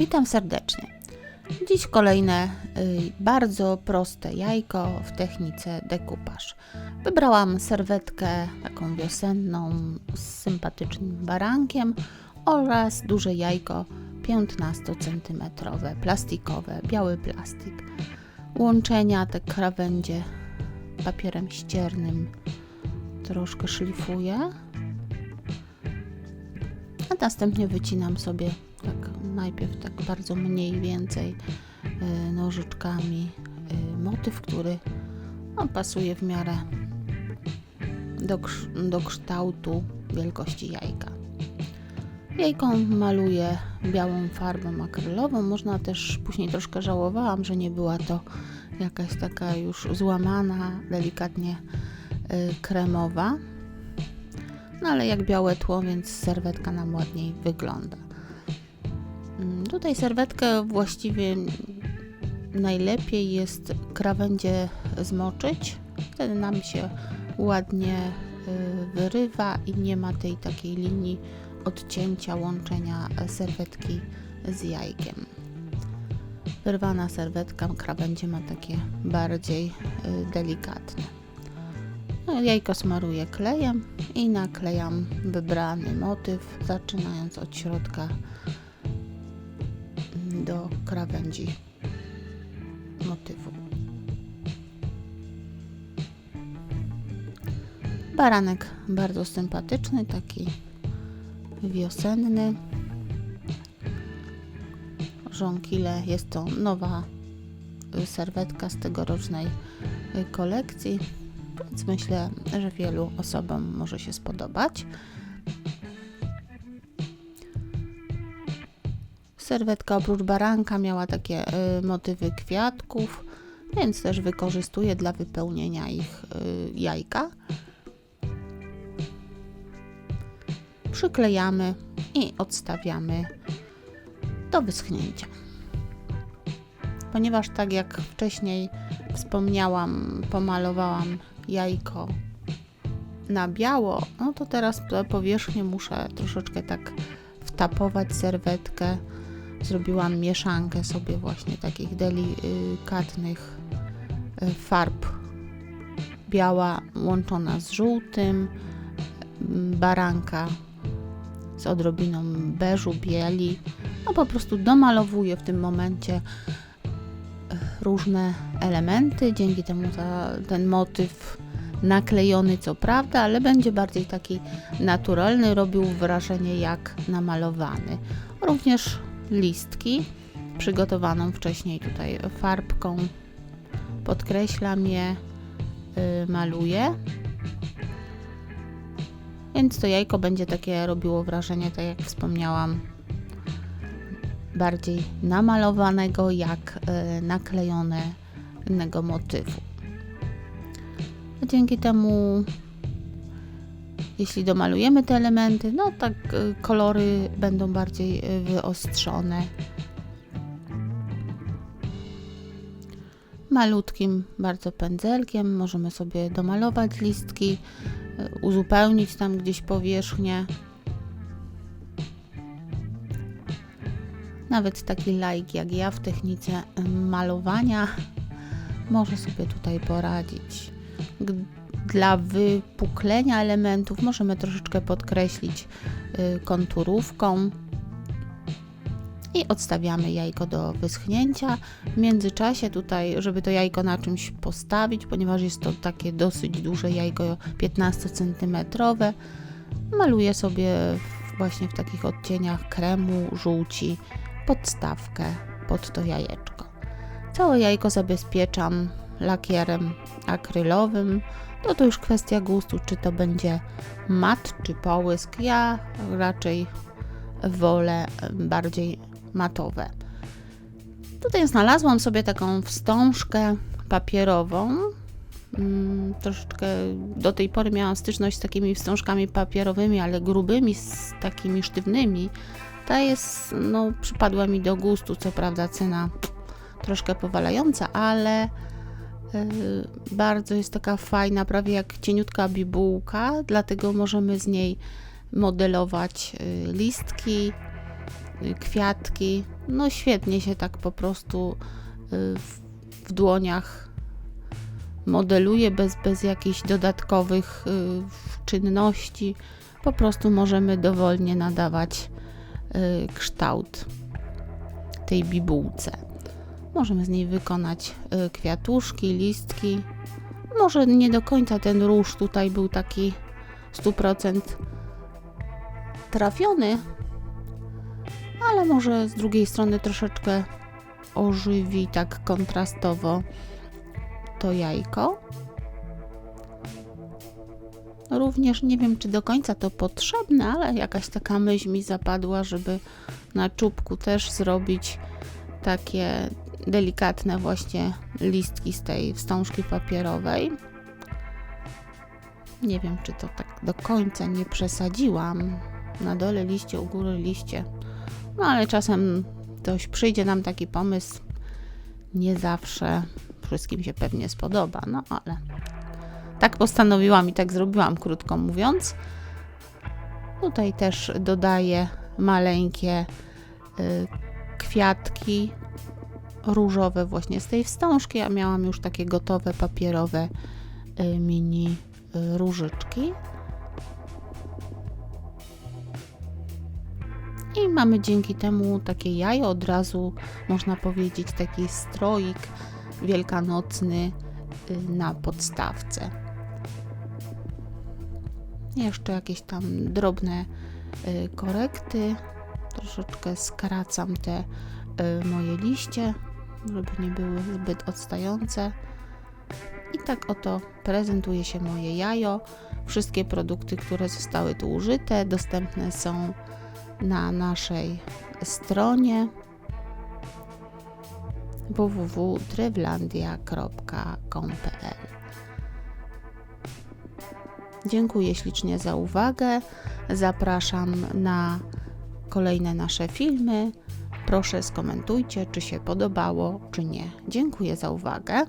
Witam serdecznie. Dziś kolejne y, bardzo proste jajko w technice dekupaż. Wybrałam serwetkę taką wiosenną z sympatycznym barankiem oraz duże jajko 15 cm plastikowe, biały plastik. Łączenia te krawędzie papierem ściernym troszkę szlifuję a następnie wycinam sobie tak najpierw tak bardzo mniej więcej y, nożyczkami y, motyw, który no, pasuje w miarę do, do kształtu wielkości jajka. Jajko maluję białą farbą akrylową. Można też później troszkę żałowałam, że nie była to jakaś taka już złamana, delikatnie y, kremowa. No ale jak białe tło, więc serwetka nam ładniej wygląda. Mm, Tutaj serwetkę właściwie najlepiej jest krawędzie zmoczyć. Wtedy nam się ładnie y, wyrywa i nie ma tej takiej linii odcięcia, łączenia serwetki z jajkiem. Wyrwana serwetka krawędzie ma takie bardziej y, delikatne. No, Jajko smaruję klejem i naklejam wybrany motyw, zaczynając od środka do krawędzi motywu. Baranek bardzo sympatyczny, taki wiosenny. Żonkile jest to nowa serwetka z tegorocznej kolekcji, więc myślę, że wielu osobom może się spodobać. Serwetka oprócz baranka miała takie y, motywy kwiatków, więc też wykorzystuję dla wypełnienia ich y, jajka. Przyklejamy i odstawiamy do wyschnięcia. Ponieważ tak jak wcześniej wspomniałam, pomalowałam jajko na biało, no to teraz powierzchnię muszę troszeczkę tak wtapować serwetkę. Zrobiłam mieszankę sobie właśnie takich delikatnych y, farb. Biała łączona z żółtym, baranka z odrobiną beżu, bieli. No po prostu domalowuję w tym momencie y, różne elementy. Dzięki temu ta, ten motyw naklejony co prawda, ale będzie bardziej taki naturalny, robił wrażenie jak namalowany. Również listki przygotowaną wcześniej tutaj farbką. Podkreślam je, y, maluję. Więc to jajko będzie takie robiło wrażenie, tak jak wspomniałam, bardziej namalowanego jak y, naklejonego motywu. Dzięki temu, jeśli domalujemy te elementy, no tak y, kolory będą bardziej y, wyostrzone. Malutkim bardzo pędzelkiem możemy sobie domalować listki, y, uzupełnić tam gdzieś powierzchnię. Nawet taki laik jak ja w technice malowania może sobie tutaj poradzić. Dla wypuklenia elementów możemy troszeczkę podkreślić y, konturówką i odstawiamy jajko do wyschnięcia. W międzyczasie tutaj, żeby to jajko na czymś postawić, ponieważ jest to takie dosyć duże jajko 15 cm, maluję sobie właśnie w takich odcieniach kremu, żółci podstawkę pod to jajeczko. Całe jajko zabezpieczam lakierem akrylowym. No to już kwestia gustu, czy to będzie mat czy połysk. Ja raczej wolę bardziej matowe. Tutaj znalazłam sobie taką wstążkę papierową. Mm, troszeczkę do tej pory miałam styczność z takimi wstążkami papierowymi, ale grubymi, z takimi sztywnymi. Ta jest, no, przypadła mi do gustu, co prawda cena troszkę powalająca, ale bardzo jest taka fajna, prawie jak cieniutka bibułka, dlatego możemy z niej modelować yy, listki y, kwiatki. No świetnie się tak po prostu y, w, w dłoniach modeluje bez, bez jakichś dodatkowych y, czynności. Po prostu możemy dowolnie nadawać y, kształt tej bibułce. Możemy z niej wykonać y, kwiatuszki, listki. Może nie do końca ten róż tutaj był taki 100% trafiony, ale może z drugiej strony troszeczkę ożywi tak kontrastowo to jajko. Również nie wiem, czy do końca to potrzebne, ale jakaś taka myśl mi zapadła, żeby na czubku też zrobić takie delikatne właśnie listki z tej wstążki papierowej. Nie wiem, czy to tak do końca nie przesadziłam. Na dole liście, u góry liście. No ale czasem ktoś przyjdzie nam taki pomysł. Nie zawsze wszystkim się pewnie spodoba, no ale tak postanowiłam i tak zrobiłam, krótko mówiąc. Tutaj też dodaję maleńkie y, kwiatki różowe właśnie z tej wstążki. Ja miałam już takie gotowe papierowe y, mini y, różyczki. I mamy dzięki temu takie jajo od razu, można powiedzieć, taki stroik wielkanocny y, na podstawce. Jeszcze jakieś tam drobne korekty. Troszeczkę skracam te moje liście, żeby nie były zbyt odstające. I tak oto prezentuje się moje jajo. Wszystkie produkty, które zostały tu użyte, dostępne są na naszej stronie www.drewlandia.com.pl Dziękuję ślicznie za uwagę. Zapraszam na kolejne nasze filmy. Proszę skomentujcie, czy się podobało, czy nie. Dziękuję za uwagę.